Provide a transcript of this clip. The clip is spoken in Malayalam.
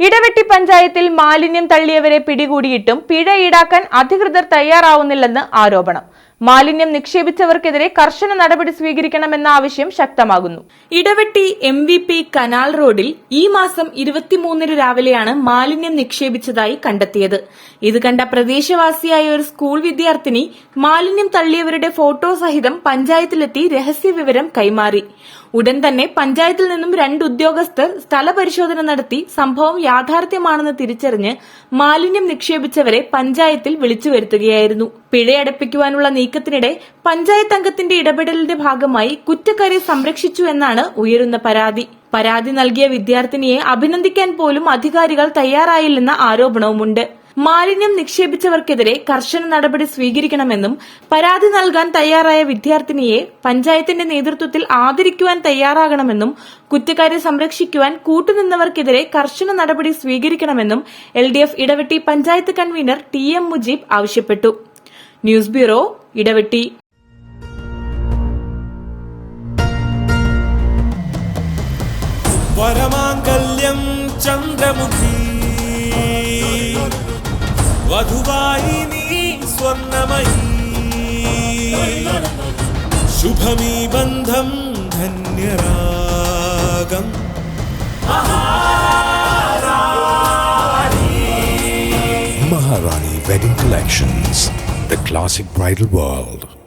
ഇടവെട്ടി പഞ്ചായത്തിൽ മാലിന്യം തള്ളിയവരെ പിടികൂടിയിട്ടും പിഴ ഈടാക്കാൻ അധികൃതർ തയ്യാറാവുന്നില്ലെന്ന് ആരോപണം. മാലിന്യം നിക്ഷേപിച്ചവർക്കെതിരെ കർശന നടപടി സ്വീകരിക്കണമെന്ന ആവശ്യം ശക്തമാകുന്നു. Idavetty M V P canal റോഡിൽ ഈ മാസം ഇരുപത്തിമൂന്നിന് രാവിലെയാണ് മാലിന്യം നിക്ഷേപിച്ചതായി കണ്ടെത്തിയത്. ഇത് കണ്ട പ്രദേശവാസിയായ ഒരു സ്കൂൾ വിദ്യാർത്ഥിനി മാലിന്യം തള്ളിയവരുടെ ഫോട്ടോ സഹിതം പഞ്ചായത്തിലെത്തി രഹസ്യവിവരം കൈമാറി. ഉടൻ തന്നെ പഞ്ചായത്തിൽ നിന്നും രണ്ട് ഉദ്യോഗസ്ഥർ സ്ഥലപരിശോധന നടത്തി സംഭവം യാഥാർത്ഥ്യമാണെന്ന് തിരിച്ചറിഞ്ഞ് മാലിന്യം നിക്ഷേപിച്ചവരെ പഞ്ചായത്തിൽ വിളിച്ചു വരുത്തുകയായിരുന്നു. പിഴയടപ്പിക്കുവാനുള്ള നീക്കത്തിനിടെ പഞ്ചായത്ത് അംഗത്തിന്റെ ഇടപെടലിന്റെ ഭാഗമായി കുറ്റക്കാരെ സംരക്ഷിച്ചു എന്നാണ് ഉയരുന്ന പരാതി. പരാതി നൽകിയ വിദ്യാർത്ഥിനിയെ അഭിനന്ദിക്കാൻ പോലും അധികാരികൾ തയ്യാറായില്ലെന്ന ആരോപണവുമുണ്ട്. മാലിന്യം നിക്ഷേപിച്ചവർക്കെതിരെ കർശന നടപടി സ്വീകരിക്കണമെന്നും പരാതി നൽകാൻ തയ്യാറായ വിദ്യാർത്ഥിനിയെ പഞ്ചായത്തിന്റെ നേതൃത്വത്തിൽ ആദരിക്കുവാൻ തയ്യാറാകണമെന്നും കുറ്റക്കാരെ സംരക്ഷിക്കുവാൻ കൂട്ടുനിന്നവർക്കെതിരെ കർശന നടപടി സ്വീകരിക്കണമെന്നും L Idavetty panchayat convener T M Mujeeb ആവശ്യപ്പെട്ടു. News bureau Idavetty. വരമാംഗല്യം ചന്ദ്രമുഖി. വധുവായി നീ സ്വർണമയി ശുഭമീ ബന്ധം ധന്യരാഗം. Maharani. Wedding Collections, the classic bridal world.